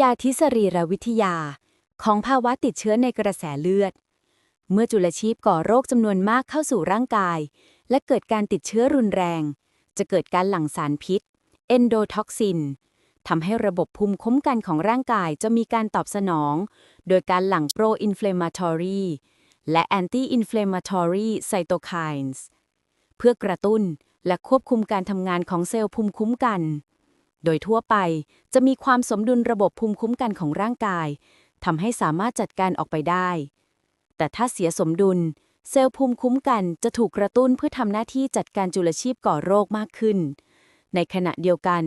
ยาธิสรีรวิทยา ของภาวะติดเชื้อในกระแสเลือด เมื่อจุลชีพก่อโรคจำนวนมากเข้าสู่ร่างกาย และเกิดการติดเชื้อรุนแรง จะเกิดการหลั่งสารพิษ เอนโดท็อกซินทำให้ระบบภูมิคุ้มกันของร่างกายจะมีการตอบสนอง โดยการหลั่งโปรอินฟล m ม t o r y และแอนตี้อินฟล m ม t o r y ไซโตไคน์เพื่อกระตุ้นและควบคุมการทำงานของเซลล์ภูมิคุ้มกัน โดยทั่วไปจะมีความสมดุลระบบภูมิคุ้มกันของร่างกายทำให้สามารถจัดการออกไปได้ แต่ถ้าเสียสมดุล เซลล์ภูมิคุ้มกันจะถูกกระตุ้นเพื่อทำหน้าที่จัดการจุลชีพก่อโรคมากขึ้น ในขณะเดียวกัน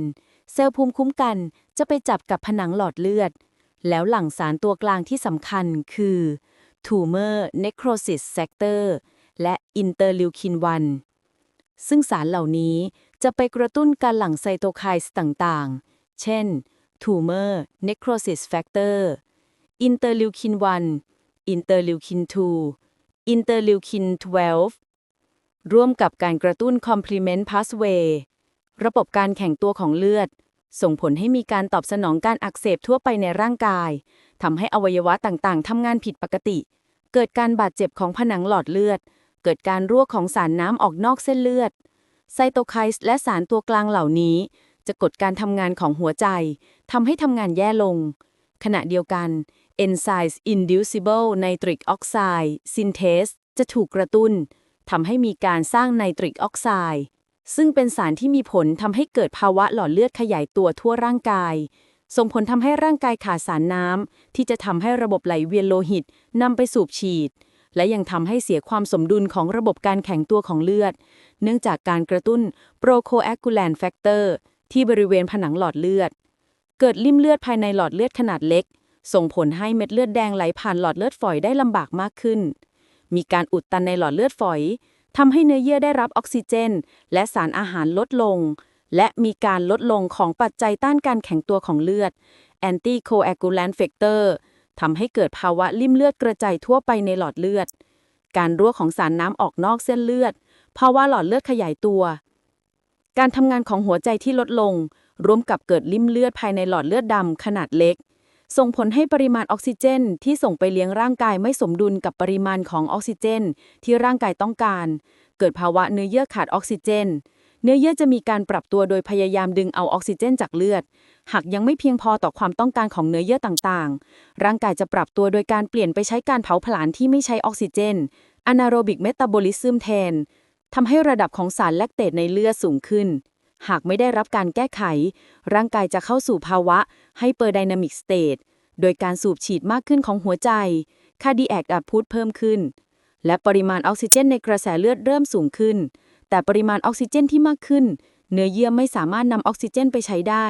เซลล์ภูมิคุ้มกันจะไปจับกับผนังหลอดเลือด แล้วหลั่งสารตัวกลางที่สำคัญคือ Tumor Necrosis Factor และ Interleukin 1 ซึ่งสารเหล่านี้จะไปกระตุ้นการหลั่งไซโตไคน์ต่างๆ เช่น Tumor Necrosis Factor Interleukin 1 Interleukin 2 Interleukin 12 ร่วมกับการกระตุ้น Complement Pathway ระบบการแข็งตัวของเลือด ส่งผลให้มีการตอบสนองการอักเสบทั่วไปในร่างกายทำให้อวัยวะต่างๆทำงานผิดปกติ เกิดการบาดเจ็บของผนังหลอดเลือด เกิดการรั่วของสารน้ำออกนอกเส้นเลือด ไซโตไคน์และสารตัวกลางเหล่านี้ จะกดการทำงานของหัวใจทำให้ทำงานแย่ลง ขณะเดียวกัน Enzyme Inducible Nitric Oxide Synthase จะถูกกระตุ้นทำให้มีการสร้างไนตริกออกไซด์ซึ่งเป็นสารที่มีผลทำให้เกิดภาวะหลอดเลือดขยายตัวทั่วร่างกาย ส่งผลทำให้ร่างกายขาดสารน้ำที่จะทำให้ระบบไหลเวียนโลหิตนำไปสูบฉีด และยังทำให้เสียความสมดุลของระบบการแข็งตัวของเลือด เนื่องจากการกระตุ้นโปรโคแอคูแลนแฟกเตอร์ที่บริเวณผนังหลอดเลือด เกิดลิ่มเลือดภายในหลอดเลือดขนาดเล็ก ส่งผลให้เม็ดเลือดแดงไหลผ่านหลอดเลือดฝอยได้ลำบากมากขึ้น มีการอุดตันในหลอดเลือดฝอยทำให้เนื้อเยื่อได้รับออกซิเจน และสารอาหารลดลง และมีการลดลงของปัจจัยต้านการแข็งตัวของเลือด anticoagulant factor ทำให้เกิดภาวะลิ่มเลือดกระจายทั่วไปในหลอดเลือด การรั่วของสารน้ำออกนอกเส้นเลือด ภาวะหลอดเลือดขยายตัว การทำงานของหัวใจที่ลดลง ร่วมกับเกิดลิ่มเลือดภายในหลอดเลือดดำขนาดเล็ก ส่งผลให้ปริมาณออกซิเจน ที่ส่งไปเลี้ยงร่างกายไม่สมดุลกับปริมาณของออกซิเจน ที่ร่างกายต้องการ เกิดภาวะเนื้อเยื่อขาดออกซิเจน เนื้อเยื่อจะมีการปรับตัวโดยพยายามดึงเอาออกซิเจนจากเลือด หากยังไม่เพียงพอต่อความต้องการของเนื้อเยื่อต่างๆ ร่างกายจะปรับตัวโดยการเปลี่ยนไปใช้การเผาผลาญที่ไม่ใช้ออกซิเจน อนาโรบิกเมตาบอลิซึมแทนทำให้ระดับของสารแลคเตตในเลือดสูงขึ้น หากไม่ได้รับการแก้ไข ร่างกายจะเข้าสู่ภาวะไฮเปอร์ไดนามิกสเตทโดยการสูบฉีดมากขึ้นของหัวใจ คาร์ดิแอกอัดพุทเพิ่มขึ้น และปริมาณออกซิเจนในกระแสเลือดเริ่มสูงขึ้น แต่ปริมาณออกซิเจนที่มากขึ้น เนื้อเยื่อไม่สามารถนำออกซิเจนไปใช้ได้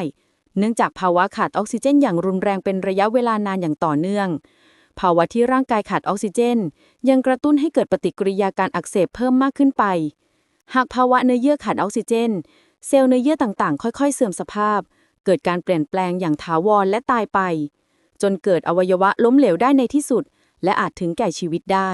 เนื่องจากภาวะขาดออกซิเจนอย่างรุนแรงเป็นระยะเวลานานอย่างต่อเนื่อง ภาวะที่ร่างกายขาดออกซิเจน ยังกระตุ้นให้เกิดปฏิกิริยาการอักเสบเพิ่มมากขึ้นไป หากภาวะเนื้อเยื่อขาดออกซิเจน เซลล์เนื้อเยื่อต่างๆ ค่อยๆ เสื่อมสภาพ เกิดการเปลี่ยนแปลงอย่างถาวรและตายไป จนเกิดอวัยวะล้มเหลวได้ในที่สุด และอาจถึงแก่ชีวิตได้